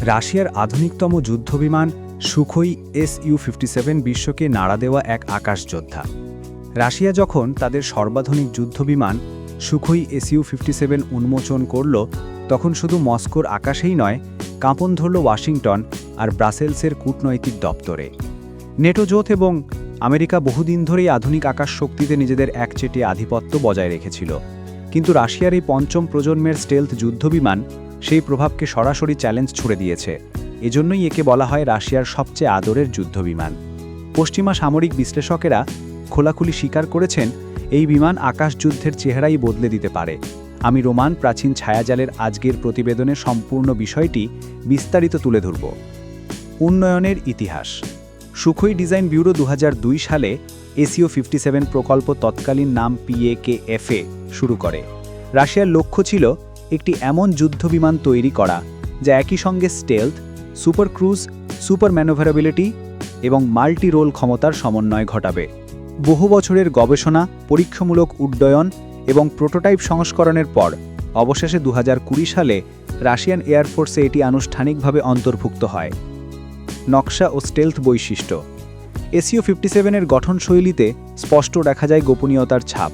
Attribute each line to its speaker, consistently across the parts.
Speaker 1: রাশিয়ার আধুনিকতম যুদ্ধবিমান Sukhoi S U fifty seven বিশ্বকে নাড়া দেওয়া এক আকাশ যোদ্ধা রাশিয়া যখন তাদের সর্বাধুনিক যুদ্ধবিমান Sukhoi S U fifty seven উন্মোচন করল, তখন শুধু মস্কোর আকাশেই নয়, কাঁপন ধরল ওয়াশিংটন আর ব্রাসেলসের কূটনৈতিক দপ্তরে। নেটো এবং আমেরিকা বহুদিন ধরেই আধুনিক আকাশ শক্তিতে নিজেদের একচেটে আধিপত্য বজায় রেখেছিল। কিন্তু রাশিয়ার এই পঞ্চম প্রজন্মের স্টেলথ যুদ্ধবিমান সেই প্রভাবকে সরাসরি চ্যালেঞ্জ ছুড়ে দিয়েছে। এজন্যই একে বলা হয় রাশিয়ার সবচেয়ে আদরের যুদ্ধবিমান। পশ্চিমা সামরিক বিশ্লেষকেরা খোলাখুলি স্বীকার করেছেন, এই বিমান আকাশ যুদ্ধের চেহারাই বদলে দিতে পারে। আমি রোমান প্রাচীন ছায়াজালের আজকের প্রতিবেদনে সম্পূর্ণ বিষয়টি বিস্তারিত তুলে ধরব। উন্নয়নের ইতিহাস। সুখই ডিজাইন ব্যুরো দু হাজার দুই সালে এসিও ফিফটি প্রকল্প তৎকালীন নাম পিএকেএফএ শুরু করে। রাশিয়ার লক্ষ্য ছিল একটি এমন যুদ্ধবিমান তৈরি করা যা একই সঙ্গে stealth super cruise super manoeuvrability এবং মাল্টি রোল ক্ষমতার সমন্বয় ঘটাবে। বহু বছরের গবেষণা, পরীক্ষামূলক উড্ডয়ন এবং প্রোটোটাইপ সংস্করণের পর অবশেষে দু হাজার কুড়ি সালে রাশিয়ান এয়ারফোর্সে এটি আনুষ্ঠানিকভাবে অন্তর্ভুক্ত হয়। নকশা ও স্টেলথ বৈশিষ্ট্য। এসিও ফিফটি সেভেনের গঠনশৈলীতে স্পষ্ট দেখা যায় গোপনীয়তার ছাপ।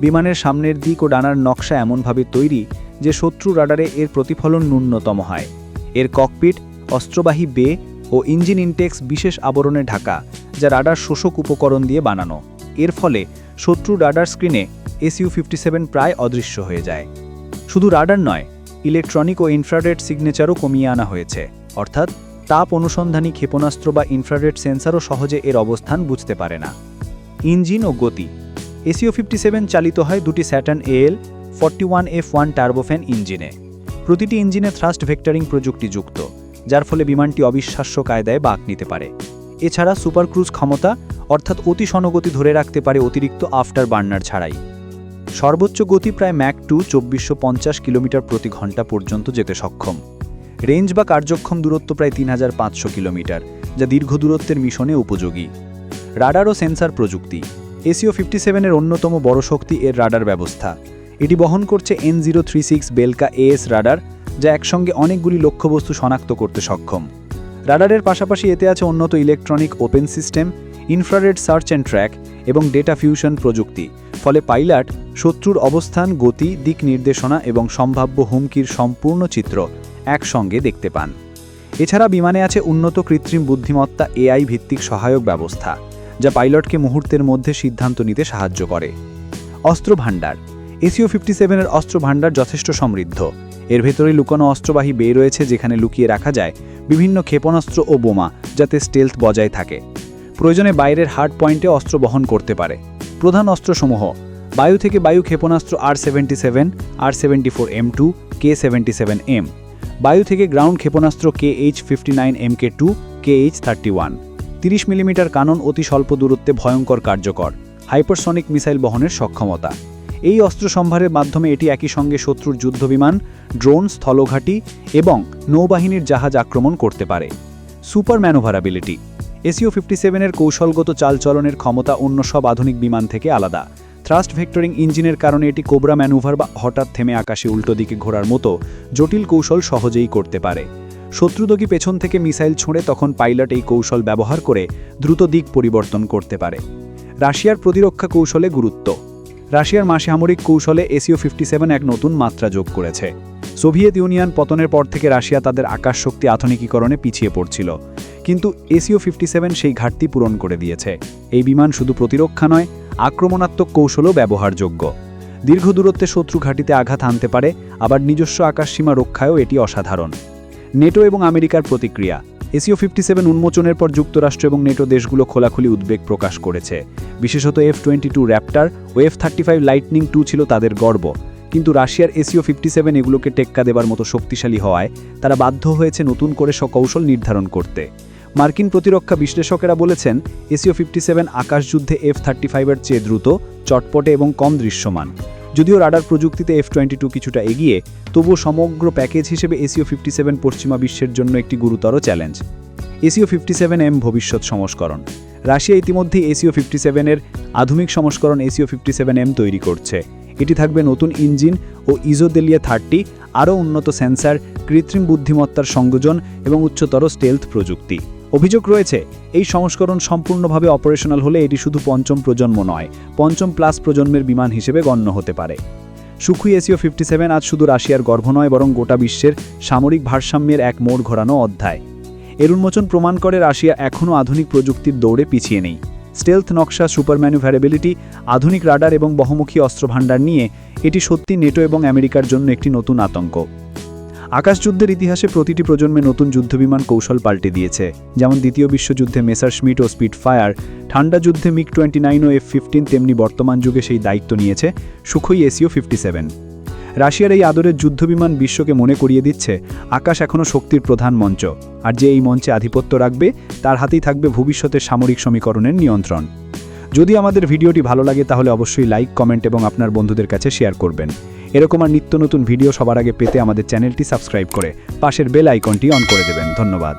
Speaker 1: বিমানের সামনের দিক ও ডানার নকশা এমনভাবে তৈরি যে শত্রু রাডারে এর প্রতিফলন ন্যূনতম হয়। এর ককপিট, অস্ত্রবাহী বে ও ইঞ্জিন ইনটেক্স বিশেষ আবরণে ঢাকা, যা রাডার শোষক উপকরণ দিয়ে বানানো। এর ফলে শত্রু রাডার স্ক্রিনে এসইউ ফিফটি প্রায় অদৃশ্য হয়ে যায়। শুধু রাডার নয়, ইলেকট্রনিক ও ইনফ্রারেড সিগনেচারও কমিয়ে আনা হয়েছে। অর্থাৎ, তাপ অনুসন্ধানী ক্ষেপণাস্ত্র বা ইনফ্রারেড সেন্সারও সহজে এর অবস্থান বুঝতে পারে না। ইঞ্জিন ও গতি। এসিও ফিফটি চালিত হয় দুটি Saturn A L forty one F one turbofan ইঞ্জিনে। প্রতিটি ইঞ্জিনে থ্রাস্ট ভেক্টরিং প্রযুক্তিযুক্ত যার ফলে বিমানটি অবিশ্বাস্য কায়দায় বাঁক নিতে পারে। এছাড়া সুপার ক্রুজ ক্ষমতা, অর্থাৎ অতি সনগতি ধরে রাখতে পারে অতিরিক্ত আফটার বার্নার ছাড়াই। সর্বোচ্চ গতি প্রায় ম্যাক টু চব্বিশশো পঞ্চাশ কিলোমিটার প্রতি ঘণ্টা পর্যন্ত যেতে সক্ষম। রেঞ্জ বা কার্যক্ষম দূরত্ব প্রায় তিন হাজার পাঁচশো কিলোমিটার, যা দীর্ঘ দূরত্বের মিশনে উপযোগী। রাডার ও সেন্সার প্রযুক্তি। এসিও ফিফটি সেভেনের অন্যতম বড় শক্তি এর রাডার ব্যবস্থা। এটি বহন করছে N zero three six Belka A S radar, যা একসঙ্গে অনেকগুলি লক্ষ্যবস্তু শনাক্ত করতে সক্ষম। রাডারের পাশাপাশি এতে আছে উন্নত electronic open system infrared search and track এবং ডেটা ফিউশন প্রযুক্তি, ফলে পাইলট শত্রুর অবস্থান, গতি, দিক নির্দেশনা এবং সম্ভাব্য হুমকির সম্পূর্ণ চিত্র একসঙ্গে দেখতে পান। এছাড়া বিমানে আছে উন্নত কৃত্রিম বুদ্ধিমত্তা এআই ভিত্তিক সহায়ক ব্যবস্থা, যা পাইলটকে মুহূর্তের মধ্যে সিদ্ধান্ত নিতে সাহায্য করে। অস্ত্র ভাণ্ডার এসিও ফিফটি সেভেনের অস্ত্র ভাণ্ডার যথেষ্ট সমৃদ্ধ। এর ভেতরে লুকানো অস্ত্রবাহী বে রয়েছে যেখানে লুকিয়ে রাখা যায় বিভিন্ন ক্ষেপণাস্ত্র ও বোমা, যাতে স্টেলথ বজায় থাকে। প্রয়োজনে বাইরের হার্ড পয়েন্টে অস্ত্র বহন করতে পারে। প্রধান অস্ত্রসমূহ, বায়ু থেকে বায়ু ক্ষেপণাস্ত্র R seventy seven R seventy four M two K seventy seven M বায়ু থেকে গ্রাউন্ড ক্ষেপণাস্ত্র K H fifty nine M K two K H thirty one তিরিশ মিলিমিটার কানন অতি স্বল্প দূরত্বে ভয়ঙ্কর কার্যকর হাইপারসনিক মিসাইল বহনের সক্ষমতা। এই অস্ত্র সম্ভারের মাধ্যমে এটি একই সঙ্গে শত্রুর যুদ্ধবিমান, ড্রোন, স্থলঘাটি এবং নৌবাহিনীর জাহাজ আক্রমণ করতে পারে। সুপার ম্যানোভারাবিলিটি। এসিও ফিফটি সেভেনের কৌশলগত চালচলনের ক্ষমতা অন্য সব আধুনিক বিমান থেকে আলাদা। থ্রাস্ট ভেক্টরিং ইঞ্জিনের কারণে এটি কোবরা ম্যানুভার বা হঠাৎ থেমে আকাশে উল্টো দিকে ঘোরার মতো জটিল কৌশল সহজেই করতে পারে। শত্রুদগী পেছন থেকে মিসাইল ছুঁড়ে তখন পাইলট এই কৌশল ব্যবহার করে দ্রুত দিক পরিবর্তন করতে পারে। রাশিয়ার প্রতিরক্ষা কৌশলে গুরুত্ব। রাশিয়ার মাসামরিক কৌশলে এসিও ফিফটি সেভেন এক নতুন মাত্রা যোগ করেছে। সোভিয়েত ইউনিয়ন পতনের পর থেকে রাশিয়া তাদের আকাশ শক্তি আধুনিকীকরণে পিছিয়ে পড়ছিল। কিন্তু এসিও ফিফটি সেভেন সেই ঘাটতি পূরণ করে দিয়েছে। এই বিমান শুধু প্রতিরক্ষা নয়, আক্রমণাত্মক কৌশলও ব্যবহারযোগ্য। দীর্ঘ দূরত্বে শত্রু ঘাঁটিতে আঘাত আনতে পারে, আবার নিজস্ব আকাশসীমা রক্ষায়ও এটি অসাধারণ। নেটো এবং আমেরিকার প্রতিক্রিয়া। এসিও ফিফটি সেভেন উন্মোচনের পর যুক্তরাষ্ট্র এবং নেটো দেশগুলো খোলাখুলি উদ্বেগ প্রকাশ করেছে। বিশেষত এফ টোয়েন্টি টু র্যাপ্টার ও F thirty five lightning two ছিল তাদের গর্ব। কিন্তু রাশিয়ার এসিও ফিফটি সেভেন এগুলোকে টেক্কা দেবার মতো শক্তিশালী হওয়ায় তারা বাধ্য হয়েছে নতুন করে সকৌশল নির্ধারণ করতে। মার্কিন প্রতিরক্ষা বিশ্লেষকেরা বলেছেন, এসিও ফিফটি সেভেন আকাশযুদ্ধে এফ থার্টি ফাইভের চেয়ে দ্রুত, চটপটে এবং কম দৃশ্যমান। যদিও রাডার প্রযুক্তিতে এফ টোয়েন্টি টু কিছুটা এগিয়ে, তবুও সমগ্র প্যাকেজ হিসেবে এসিও ফিফটি সেভেন পশ্চিমা বিশ্বের জন্য একটি গুরুতর challenge. S U fifty seven M ভবিষ্যৎ সংস্করণ। রাশিয়া ইতিমধ্যেই এসিও ফিফটি সেভেনের আধুনিক সংস্করণ এসিও ফিফটি সেভেন এম তৈরি করছে। এটি থাকবে নতুন ইঞ্জিন ও ইজোদেলিয়া থার্টি আরও উন্নত সেন্সার
Speaker 2: কৃত্রিম বুদ্ধিমত্তার সংযোজন এবং উচ্চতর স্টেলথ প্রযুক্তি। অভিযোগ রয়েছে, এই সংস্করণ সম্পূর্ণভাবে অপারেশনাল হলে এটি শুধু পঞ্চম প্রজন্ম নয়, পঞ্চম প্লাস প্রজন্মের বিমান হিসেবে গণ্য হতে পারে। সুখুই এসিও ফিফটি সেভেন আজ শুধু রাশিয়ার গর্ভ নয়, বরং গোটা বিশ্বের সামরিক ভারসাম্যের এক মোড় ঘোরানো অধ্যায়। এর উন্মোচন প্রমাণ করে রাশিয়া এখনও আধুনিক প্রযুক্তির দৌড়ে পিছিয়ে নেই। স্টেলথ, নকশা, সুপার ম্যানুভ্যারেবিলিটি আধুনিক রাডার এবং বহুমুখী অস্ত্রভাণ্ডার নিয়ে এটি সত্যি নেটো এবং আমেরিকার জন্য একটি নতুন আতঙ্ক। আকাশযুদ্ধের ইতিহাসে প্রতিটি প্রজন্মে নতুন যুদ্ধবিমান কৌশল পাল্টে দিয়েছে, যেমন দ্বিতীয় বিশ্বযুদ্ধে মেসার স্মিট ও স্পিড ফায়ার ঠান্ডা যুদ্ধে মিগ টোয়েন্টি নাইন ও এফ ফিফটিন তেমনি বর্তমান যুগে সেই দায়িত্ব নিয়েছে সুখই এসিও ফিফটি সেভেন রাশিয়ার এই আদরের যুদ্ধবিমান বিশ্বকে মনে করিয়ে দিচ্ছে আকাশ এখনও শক্তির প্রধান মঞ্চ, আর যে এই মঞ্চে আধিপত্য রাখবে, তার হাতেই থাকবে ভবিষ্যতের সামরিক সমীকরণের নিয়ন্ত্রণ। যদি আমাদের ভিডিওটি ভালো লাগে তাহলে অবশ্যই লাইক, কমেন্ট এবং আপনার বন্ধুদের কাছে শেয়ার করবেন। এরকম আর নিত্য নতুন ভিডিও সবার আগে পেতে আমাদের চ্যানেলটি সাবস্ক্রাইব করে পাশের বেল আইকনটি অন করে দেবেন। ধন্যবাদ।